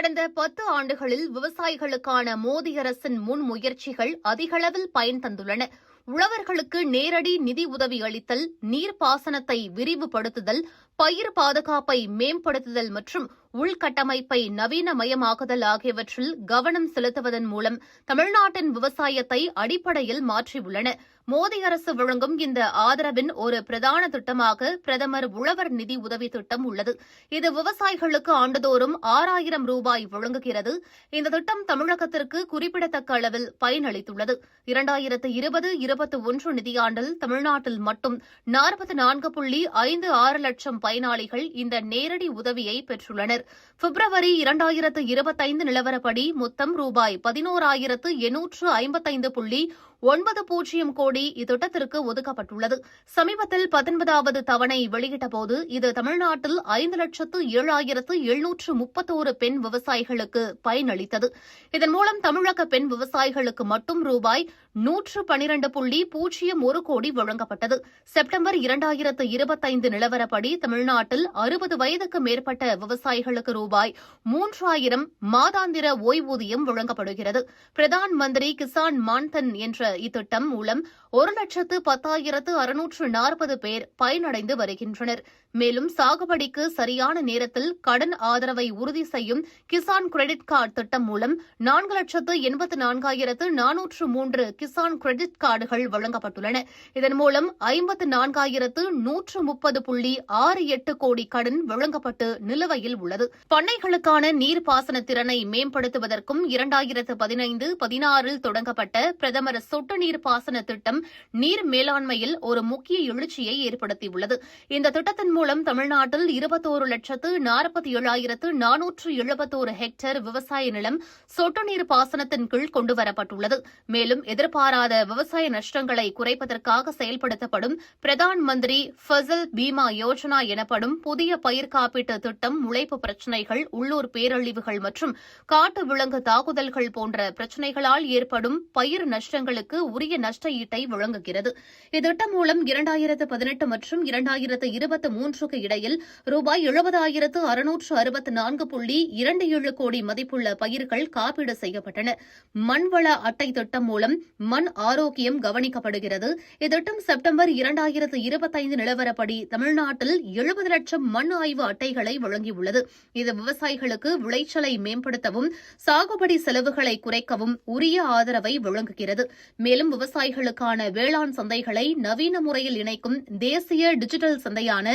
கடந்த பத்து ஆண்டுகளில் விவசாயிகளுக்கான மோடி அரசின் முன்முயற்சிகள் அதிகளவில் பயன் தந்துள்ளன. உழவர்களுக்கு நேரடி நிதி உதவி அளித்தல் நீர்ப்பாசனத்தை விரிவுபடுத்துதல் பயிர் பாதுகாப்பை மேம்படுத்துதல் மற்றும் உள்கட்டமைப்பை நவீனமயமாக்குதல் ஆகியவற்றில் கவனம் செலுத்துவதன் மூலம் தமிழ்நாட்டின் விவசாயத்தை அடிப்படையில் மாற்றியுள்ளன. மோடி அரசு வழங்கும் இந்த ஆதரவின் ஒரு பிரதான திட்டமாக பிரதமர் உழவர் நிதி உதவி திட்டம் உள்ளது. இது விவசாயிகளுக்கு ஆண்டுதோறும் ஆறாயிரம் ரூபாய் வழங்குகிறது. இந்த திட்டம் தமிழகத்திற்கு குறிப்பிடத்தக்க அளவில் பயனளித்துள்ளது. இரண்டாயிரத்து இருபது இருபத்தி ஒன்று நிதியாண்டில் தமிழ்நாட்டில் மட்டும் நாற்பத்தி நான்கு புள்ளி ஐந்து ஆறு லட்சம் பயனாளிகள் இந்த நேரடி உதவியை பெற்றுள்ளனர். பிப்ரவரி இரண்டாயிரத்து இருபத்தைந்து நிலவரப்படி மொத்தம் ரூபாய் பதினோராயிரத்து எண்ணூற்று ஐம்பத்தைந்து புள்ளி ஒன்பது பூஜ்ஜியம் கோடி இத்திட்டத்திற்கு ஒதுக்கப்பட்டுள்ளது. சமீபத்தில் பத்தொன்பதாவது தவணை வெளியிட்டபோது இது தமிழ்நாட்டில் ஐந்து லட்சத்து ஏழாயிரத்து எழுநூற்று முப்பத்தோரு பெண் விவசாயிகளுக்கு பயனளித்தது. இதன் மூலம் தமிழக பெண் விவசாயிகளுக்கு மட்டும் ரூபாய் நூற்று பனிரண்டு புள்ளி பூஜ்ஜியம் ஒரு கோடி வழங்கப்பட்டது. செப்டம்பர் இரண்டாயிரத்து இருபத்தைந்து நிலவரப்படி தமிழ்நாட்டில் அறுபது வயதுக்கு மேற்பட்ட விவசாயிகளுக்கு ரூபாய் மூன்றாயிரம் மாதாந்திர ஓய்வூதியம் வழங்கப்படுகிறது. பிரதான் மந்திரி கிசான் மான்தன் என்ற இத்திட்டம் மூலம் ஒரு லட்சத்து பத்தாயிரத்து அறுநூற்று நாற்பது பேர் பயனடைந்து வருகின்றனர். மேலும் சாகுபடிக்கு சரியான நேரத்தில் கடன் ஆதரவை உறுதி செய்யும் கிசான் கிரெடிட் கார்டு திட்டம் மூலம் நான்கு லட்சத்து எண்பத்து நான்காயிரத்து நானூற்று மூன்று கிசான் கிரெடிட் கார்டுகள் வழங்கப்பட்டுள்ளன. இதன் மூலம் ஐம்பத்து நான்காயிரத்து நூற்று முப்பது புள்ளி ஆறு எட்டு கோடி கடன் வழங்கப்பட்டு நிலுவையில் உள்ளது. பண்ணைகளுக்கான நீர்ப்பாசன திறனை மேம்படுத்துவதற்கும் இரண்டாயிரத்து பதினைந்து பதினாறில் தொடங்கப்பட்ட பிரதமர் சொட்டு நீர் பாசன திட்டம் நீர் மேலாண்மையில் ஒரு முக்கிய எழுச்சியை ஏற்படுத்தியுள்ளது. இந்த திட்டத்தின் மூலம் தமிழ்நாட்டில் இருபத்தோரு லட்சத்து நாற்பத்தி ஏழாயிரத்து நானூற்று எழுபத்தோரு ஹெக்டேர் விவசாய நிலம் சொட்டு நீர் பாசனத்தின் கீழ் கொண்டுவரப்பட்டுள்ளது. மேலும் எதிர்பாராத விவசாய நஷ்டங்களை குறைப்பதற்காக செயல்படுத்தப்படும் பிரதான் மந்திரி ஃபசல் பீமா யோஜனா எனப்படும் புதிய பயிர் காப்பீட்டு திட்டம் முளைப்பு பிரச்சினைகள் உள்ளூர் பேரழிவுகள் மற்றும் காட்டு விலங்கு தாக்குதல்கள் போன்ற பிரச்சினைகளால் ஏற்படும் பயிர் நஷ்டங்களுக்கு உரிய நஷ்ட ஈட்டை வழங்குகிறது. இத்திட்டம் மூலம் இரண்டாயிரத்து பதினெட்டு மற்றும் இரண்டாயிரத்து இருபத்தி மூன்றுக்கு இடையில் ரூபாய் எழுபதாயிரத்து அறுநூற்று அறுபத்தி நான்கு புள்ளி இரண்டு ஏழு கோடி மதிப்புள்ள பயிர்கள் காப்பீடு செய்யப்பட்டன. மண்வள அட்டை திட்டம் மூலம் மண் ஆரோக்கியம் கவனிக்கப்படுகிறது. இத்திட்டம் செப்டம்பர் இரண்டாயிரத்து இருபத்தைந்து நிலவரப்படி தமிழ்நாட்டில் எழுபது லட்சம் மண் ஆய்வு அட்டைகளை வழங்கியுள்ளது. இது விவசாயிகளுக்கு விளைச்சலை மேம்படுத்தவும் சாகுபடி செலவுகளை குறைக்கவும் உரிய ஆதரவை வழங்குகிறது. மேலும் விவசாயிகளுக்கான வேளாண் சந்தைகளை நவீன முறையில் இணைக்கும் தேசிய டிஜிட்டல் சந்தையான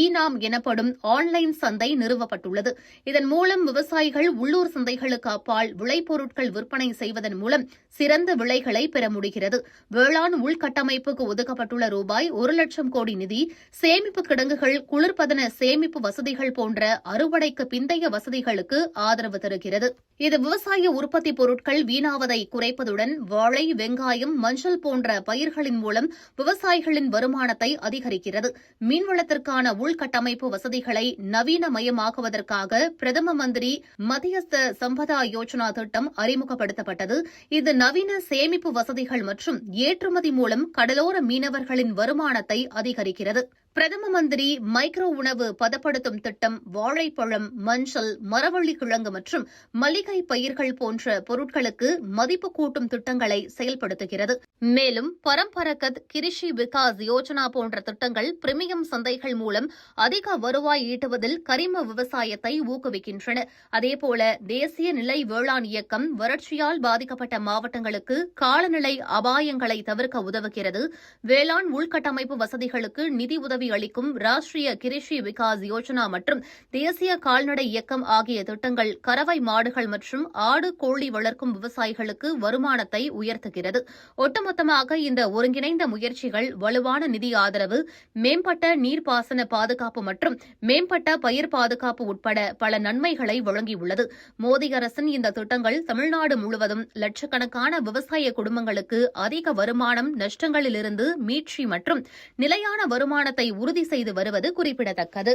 இ நாம் எனப்படும் ஆன்லைன் சந்தை நிறுவப்பட்டுள்ளது. இதன் மூலம் விவசாயிகள் உள்ளூர் சந்தைகளுக்கு அப்பால் விளைபொருட்கள் விற்பனை செய்வதன் மூலம் சிறந்த விலைகளை பெற முடிகிறது. வேளாண் உள்கட்டமைப்புக்கு ஒதுக்கப்பட்டுள்ள ரூபாய் ஒரு லட்சம் கோடி நிதி சேமிப்பு கிடங்குகள் குளிர்பதன சேமிப்பு வசதிகள் போன்ற அறுவடைக்கு பிந்தைய வசதிகளுக்கு ஆதரவு தருகிறது. இது விவசாய உற்பத்தி பொருட்கள் வீணாவதை குறைப்பதுடன் வாழை வெங்காயம் மஞ்சள் போன்ற பயிர்களின் மூலம் விவசாயிகளின் வருமானத்தை அதிகரிக்கிறது. மீன்வளத்திற்கான உள்கட்டமைப்பு வசதிகளை நவீனமயமாக்குவதற்காக பிரதம மந்திரி மத்தியஸ்த சம்பதா யோஜனா திட்டம் அறிமுகப்படுத்தப்பட்டது. இது நவீன சேமிப்பு வசதிகள் மற்றும் ஏற்றுமதி மூலம் கடலோர மீனவர்களின் வருமானத்தை அதிகரிக்கிறது. பிரதம மந்திரி மைக்ரோ உணவு பதப்படுத்தும் திட்டம் வாழைப்பழம் மஞ்சள் மரவள்ளி கிழங்கு மற்றும் மளிகை பயிர்கள் போன்ற பொருட்களுக்கு மதிப்பு கூட்டும் திட்டங்களை செயல்படுத்துகிறது. மேலும் பரம்பரகத் கிரிஷி விகாஸ் யோஜனா போன்ற திட்டங்கள் பிரிமியம் சந்தைகள் மூலம் அதிக வருவாய் ஈட்டுவதில் கரிம விவசாயத்தை ஊக்குவிக்கின்றன. அதேபோல தேசிய நிலை வேளாண் இயக்கம் வறட்சியால் பாதிக்கப்பட்ட மாவட்டங்களுக்கு காலநிலை அபாயங்களை தவிர்க்க உதவுகிறது. வேளாண் உள்கட்டமைப்பு வசதிகளுக்கு நிதி உதவி அளிக்கும் ராஷ்டிரிய கிரிஷி விகாஸ் யோஜனா மற்றும் தேசிய கால்நடை இயக்கம் ஆகிய திட்டங்கள் கறவை மாடுகள் மற்றும் ஆடு கோழி வளர்க்கும் விவசாயிகளுக்கு வருமானத்தை உயர்த்துகிறது. ஒட்டுமொத்தமாக இந்த ஒருங்கிணைந்த முயற்சிகள் வலுவான நிதி ஆதரவு மேம்பட்ட நீர்ப்பாசன பாதுகாப்பு மற்றும் மேம்பட்ட பயிர் பாதுகாப்பு உட்பட பல நன்மைகளை வழங்கியுள்ளது. மோடி அரசின் இந்த திட்டங்கள் தமிழ்நாடு முழுவதும் லட்சக்கணக்கான விவசாய குடும்பங்களுக்கு அதிக வருமானம் நஷ்டங்களிலிருந்து மீட்சி மற்றும் நிலையான வருமானத்தை உறுதி செய்து வருவது குறிப்பிடத்தக்கது.